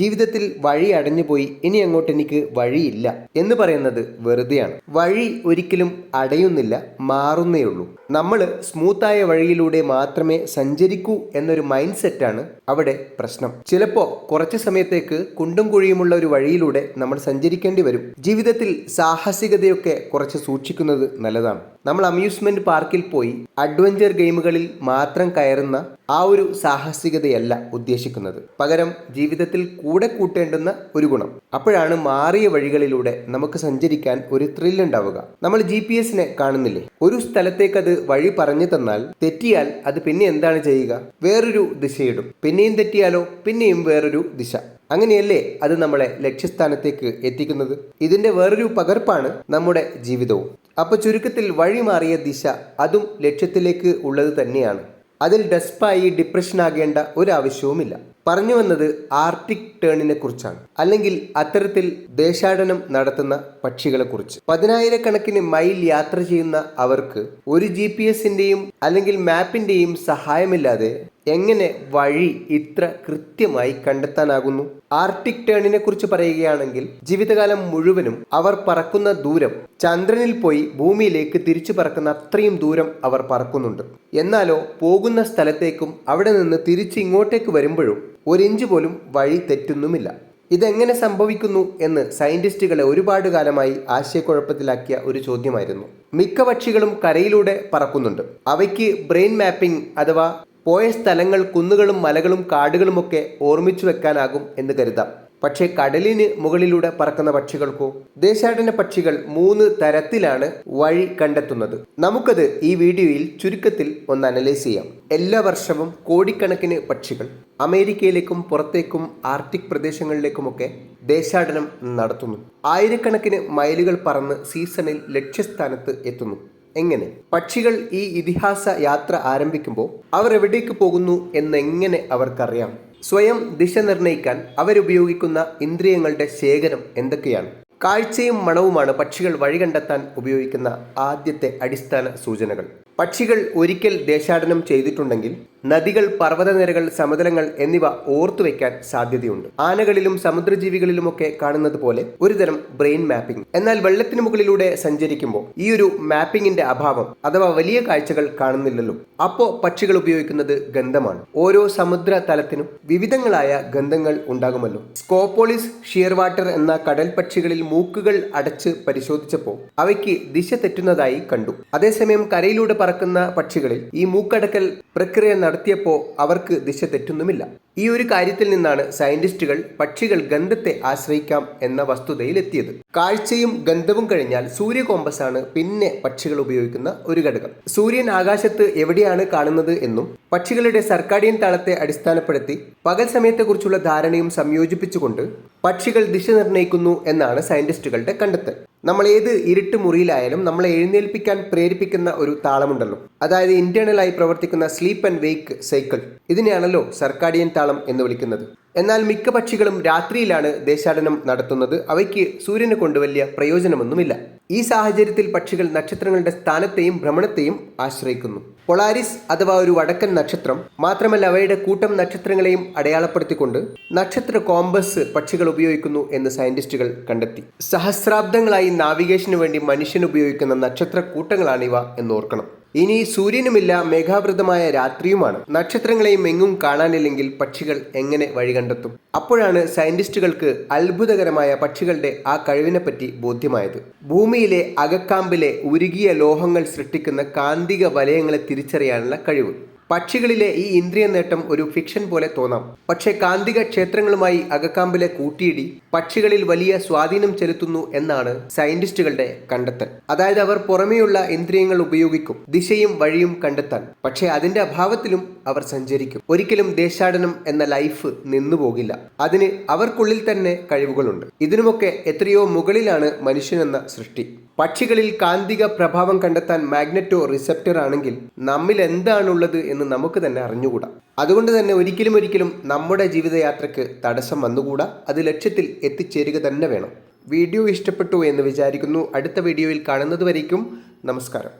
ജീവിതത്തിൽ വഴി അടഞ്ഞുപോയി ഇനി അങ്ങോട്ട് എനിക്ക് വഴിയില്ല എന്ന് പറയുന്നത് വെറുതെയാണ്. വഴി ഒരിക്കലും അടയുന്നില്ല മാറുന്നേ ഉള്ളൂ നമ്മൾ സ്മൂത്തായ വഴിയിലൂടെ മാത്രമേ സഞ്ചരിക്കൂ എന്നൊരു മൈൻഡ് സെറ്റാണ് അവിടെ പ്രശ്നം. ചിലപ്പോൾ കുറച്ച് സമയത്തേക്ക് കുണ്ടും കുഴിയുമുള്ള ഒരു വഴിയിലൂടെ നമ്മൾ സഞ്ചരിക്കേണ്ടി വരും. ജീവിതത്തിൽ സാഹസികതയൊക്കെ കുറച്ച് സൂക്ഷിക്കുന്നത് നല്ലതാണ്. നമ്മൾ അമ്യൂസ്മെന്റ് പാർക്കിൽ പോയി അഡ്വഞ്ചർ ഗെയിമുകളിൽ മാത്രം കയറുന്ന ആ ഒരു സാഹസികതയല്ല ഉദ്ദേശിക്കുന്നത്. പകരം ജീവിതത്തിൽ കൂടെ കൂട്ടേണ്ടുന്ന ഒരു ഗുണം. അപ്പോഴാണ് മാറിയ വഴികളിലൂടെ നമുക്ക് സഞ്ചരിക്കാൻ ഒരു ത്രില്ല് ഉണ്ടാവുക. നമ്മൾ ജി പി എസിനെ കാണുന്നില്ലേ? ഒരു സ്ഥലത്തേക്ക് അത് വഴി പറഞ്ഞു തന്നാൽ തെറ്റിയാൽ അത് പിന്നെ എന്താണ് ചെയ്യുക? വേറൊരു ദിശയിടും. പിന്നെയും തെറ്റിയാലോ? പിന്നെയും വേറൊരു ദിശ. അങ്ങനെയല്ലേ അത് നമ്മളെ ലക്ഷ്യസ്ഥാനത്തേക്ക് എത്തിക്കുന്നത്? ഇതിന്റെ വേറൊരു പകർപ്പാണ് നമ്മുടെ ജീവിതവും. അപ്പൊ ചുരുക്കത്തിൽ വഴി മാറിയ ദിശ അതും ലക്ഷ്യത്തിലേക്ക് ഉള്ളത് തന്നെയാണ്. അതിൽ ഡെസ്പായി ഡിപ്രഷൻ ആകേണ്ട ഒരു ആവശ്യവുമില്ല പറഞ്ഞു വന്നത് ആർട്ടിക് ടേണിനെ കുറിച്ചാണ്. അല്ലെങ്കിൽ അത്തരത്തിൽ ദേശാടനം നടത്തുന്ന പക്ഷികളെ കുറിച്ച്. പതിനായിരക്കണക്കിന് മൈൽ യാത്ര ചെയ്യുന്ന അവർക്ക് ഒരു ജി പി എസിന്റെയും അല്ലെങ്കിൽ മാപ്പിന്റെയും സഹായമില്ലാതെ എങ്ങനെ വഴി ഇത്ര കൃത്യമായി കണ്ടെത്താനാകുന്നു? ആർട്ടിക് ടേണിനെ കുറിച്ച് പറയുകയാണെങ്കിൽ ജീവിതകാലം മുഴുവനും അവർ പറക്കുന്ന ദൂരം ചന്ദ്രനിൽ പോയി ഭൂമിയിലേക്ക് തിരിച്ചു പറക്കുന്ന അത്രയും ദൂരം അവർ പറക്കുന്നുണ്ട്. എന്നാലോ പോകുന്ന സ്ഥലത്തേക്കും അവിടെ നിന്ന് തിരിച്ച് ഇങ്ങോട്ടേക്ക് വരുമ്പോഴും ഒരിഞ്ച് പോലും വഴി തെറ്റുന്നുമില്ല. ഇതെങ്ങനെ സംഭവിക്കുന്നു എന്ന് സയന്റിസ്റ്റുകളെ ഒരുപാട് കാലമായി ആശയക്കുഴപ്പത്തിലാക്കിയ ഒരു ചോദ്യമായിരുന്നു. മിക്ക പക്ഷികളും കരയിലൂടെ പറക്കുന്നുണ്ട്. അവയ്ക്ക് ബ്രെയിൻ മാപ്പിംഗ് അഥവാ പോയ സ്ഥലങ്ങൾ കുന്നുകളും മലകളും കാടുകളുമൊക്കെ ഓർമ്മിച്ചു വെക്കാനാകും എന്ന് കരുതാം. പക്ഷേ കടലിന് മുകളിലൂടെ പറക്കുന്ന പക്ഷികൾക്കോ ദേശാടന പക്ഷികൾ മൂന്ന് തരത്തിലാണ് വഴി കണ്ടെത്തുന്നത്. നമുക്കത് ഈ വീഡിയോയിൽ ചുരുക്കത്തിൽ ഒന്ന് അനലൈസ് ചെയ്യാം. എല്ലാ വർഷവും കോടിക്കണക്കിന് പക്ഷികൾ അമേരിക്കയിലേക്കും പുറത്തേക്കും ആർട്ടിക് പ്രദേശങ്ങളിലേക്കുമൊക്കെ ദേശാടനം നടത്തുന്നു. ആയിരക്കണക്കിന് മൈലുകൾ പറന്ന് സീസണിൽ ലക്ഷ്യസ്ഥാനത്ത് എത്തുന്നു. എങ്ങനെ? പക്ഷികൾ ഈ ഇതിഹാസ യാത്ര ആരംഭിക്കുമ്പോൾ അവർ എവിടേക്ക് പോകുന്നു എന്നെങ്ങനെ അവർക്കറിയാം? സ്വയം ദിശ നിർണയിക്കാൻ അവരുപയോഗിക്കുന്ന ഇന്ദ്രിയങ്ങളുടെ ശേഖരം എന്തൊക്കെയാണ്? കാഴ്ചയും മണവുമാണ് പക്ഷികൾ വഴി കണ്ടെത്താൻ ഉപയോഗിക്കുന്ന ആദ്യത്തെ അടിസ്ഥാന സൂചനകൾ. പക്ഷികൾ ഒരിക്കൽ ദേശാടനം ചെയ്തിട്ടുണ്ടെങ്കിൽ നദികൾ പർവതനിരകൾ സമതലങ്ങൾ എന്നിവ ഓർത്തുവെക്കാൻ സാധ്യതയുണ്ട്. ആനകളിലും സമുദ്രജീവികളിലുമൊക്കെ കാണുന്നത് പോലെ ഒരുതരം ബ്രെയിൻ മാപ്പിംഗ്. എന്നാൽ വെള്ളത്തിന് മുകളിലൂടെ സഞ്ചരിക്കുമ്പോൾ ഈ ഒരു മാപ്പിംഗിന്റെ അഭാവം അഥവാ വലിയ കാഴ്ചകൾ കാണുന്നില്ലല്ലോ. അപ്പോ പക്ഷികൾ ഉപയോഗിക്കുന്നത് ഗന്ധമാണ്. ഓരോ സമുദ്ര തലത്തിനും വിവിധങ്ങളായ ഗന്ധങ്ങൾ ഉണ്ടാകുമല്ലോ. സ്കോപ്പോളിസ് ഷിയർ വാട്ടർ എന്ന കടൽ പക്ഷികളിൽ മൂക്കുകൾ അടച്ച് പരിശോധിച്ചപ്പോൾ അവയ്ക്ക് ദിശ തെറ്റുന്നതായി കണ്ടു. അതേസമയം കരയിലൂടെ പറക്കുന്ന പക്ഷികളിൽ ഈ മൂക്കടക്കൽ പ്രക്രിയ നടത്തിയപ്പോൾ അവർക്ക് ദിശ തെറ്റൊന്നുമില്ല. ഈ ഒരു കാര്യത്തിൽ നിന്നാണ് സയന്റിസ്റ്റുകൾ പക്ഷികൾ ഗന്ധത്തെ ആശ്രയിക്കാം എന്ന വസ്തുതയിലെത്തിയത്. കാഴ്ചയും ഗന്ധവും കഴിഞ്ഞാൽ സൂര്യ കോമ്പസാണ് പിന്നെ പക്ഷികൾ ഉപയോഗിക്കുന്ന ഒരു ഘടകം. സൂര്യൻ ആകാശത്ത് എവിടെയാണ് കാണുന്നത് എന്നും പക്ഷികളുടെ സർക്കാഡിയൻ താളത്തെ അടിസ്ഥാനപ്പെടുത്തി പകൽ സമയത്തെക്കുറിച്ചുള്ള ധാരണയും സംയോജിപ്പിച്ചുകൊണ്ട് പക്ഷികൾ ദിശ നിർണയിക്കുന്നു എന്നാണ് സയന്റിസ്റ്റുകളുടെ കണ്ടെത്തൽ. നമ്മൾ ഏത് ഇരുട്ട് മുറിയിലായാലും നമ്മളെ എഴുന്നേൽപ്പിക്കാൻ പ്രേരിപ്പിക്കുന്ന ഒരു താളമുണ്ടല്ലോ. അതായത് ഇന്റേണലായി പ്രവർത്തിക്കുന്ന സ്ലീപ്പ് ആൻഡ് വെയ്ക്ക് സൈക്കിൾ ഇതിനെയാണല്ലോ സർക്കാഡിയൻ താളം എന്ന് വിളിക്കുന്നത്. എന്നാൽ മിക്ക പക്ഷികളും രാത്രിയിലാണ് ദേശാടനം നടത്തുന്നത്. അവയ്ക്ക് സൂര്യനെ കൊണ്ട് വലിയ പ്രയോജനമൊന്നുമില്ല. ഈ സാഹചര്യത്തിൽ പക്ഷികൾ നക്ഷത്രങ്ങളുടെ സ്ഥാനത്തെയും ഭ്രമണത്തെയും ആശ്രയിക്കുന്നു. പൊളാരിസ് അഥവാ ഒരു വടക്കൻ നക്ഷത്രം മാത്രമല്ല അവയുടെ കൂട്ടം നക്ഷത്രങ്ങളെയും അടയാളപ്പെടുത്തിക്കൊണ്ട് നക്ഷത്ര കോമ്പസ് പക്ഷികൾ ഉപയോഗിക്കുന്നു എന്ന് സയന്റിസ്റ്റുകൾ കണ്ടെത്തി. സഹസ്രാബ്ദങ്ങളായി നാവിഗേഷന് വേണ്ടി മനുഷ്യൻ ഉപയോഗിക്കുന്ന നക്ഷത്ര കൂട്ടങ്ങളാണിവ എന്ന് ഓർക്കണം. ഇനി സൂര്യനുമില്ല മേഘാവൃതമായ രാത്രിയുമാണ്. നക്ഷത്രങ്ങളെയും എങ്ങും കാണാനില്ലെങ്കിൽ പക്ഷികൾ എങ്ങനെ വഴി കണ്ടെത്തും? അപ്പോഴാണ് സയന്റിസ്റ്റുകൾക്ക് അത്ഭുതകരമായ പക്ഷികളുടെ ആ കഴിവിനെപ്പറ്റി ബോധ്യമായത്. ഭൂമിയിലെ അകക്കാമ്പിലെ ഉരുകിയ ലോഹങ്ങൾ സൃഷ്ടിക്കുന്ന കാന്തിക വലയങ്ങളെ തിരിച്ചറിയാനുള്ള കഴിവ്. പക്ഷികളിലെ ഈ ഇന്ദ്രിയ നേട്ടം ഒരു ഫിക്ഷൻ പോലെ തോന്നാം. പക്ഷേ കാന്തിക ക്ഷേത്രങ്ങളുമായി അകക്കാമ്പിലെ കൂട്ടിയിടി പക്ഷികളിൽ വലിയ സ്വാധീനം ചെലുത്തുന്നു എന്നാണ് സയന്റിസ്റ്റുകളുടെ കണ്ടെത്തൽ. അതായത് അവർ പുറമേയുള്ള ഇന്ദ്രിയങ്ങൾ ഉപയോഗിക്കും ദിശയും വഴിയും കണ്ടെത്താൻ. പക്ഷേ അതിന്റെ അഭാവത്തിലും അവർ സഞ്ചരിക്കും. ഒരിക്കലും ദേശാടനം എന്ന ലൈഫ് നിന്നു നിന്നുപോകില്ല അതിന് അവർക്കുള്ളിൽ തന്നെ കഴിവുകളുണ്ട്. ഇതിനുമൊക്കെ എത്രയോ മുകളിലാണ് മനുഷ്യനെന്ന സൃഷ്ടി. പക്ഷികളിൽ കാന്തിക പ്രഭാവം കണ്ടെത്താൻ മാഗ്നറ്റോ റിസെപ്റ്റർ ആണെങ്കിൽ നമ്മിൽ എന്താണുള്ളത് എന്ന് നമുക്ക് തന്നെ അറിഞ്ഞുകൂടാ. അതുകൊണ്ട് തന്നെ ഒരിക്കലും ഒരിക്കലും നമ്മുടെ ജീവിതയാത്രയ്ക്ക് തടസ്സം വന്നുകൂടാ. അത് ലക്ഷ്യത്തിൽ എത്തിച്ചേരുക തന്നെ വേണം. വീഡിയോ ഇഷ്ടപ്പെട്ടു എന്ന് വിചാരിക്കുന്നു. അടുത്ത വീഡിയോയിൽ കാണുന്നത് വരയ്ക്കും നമസ്കാരം.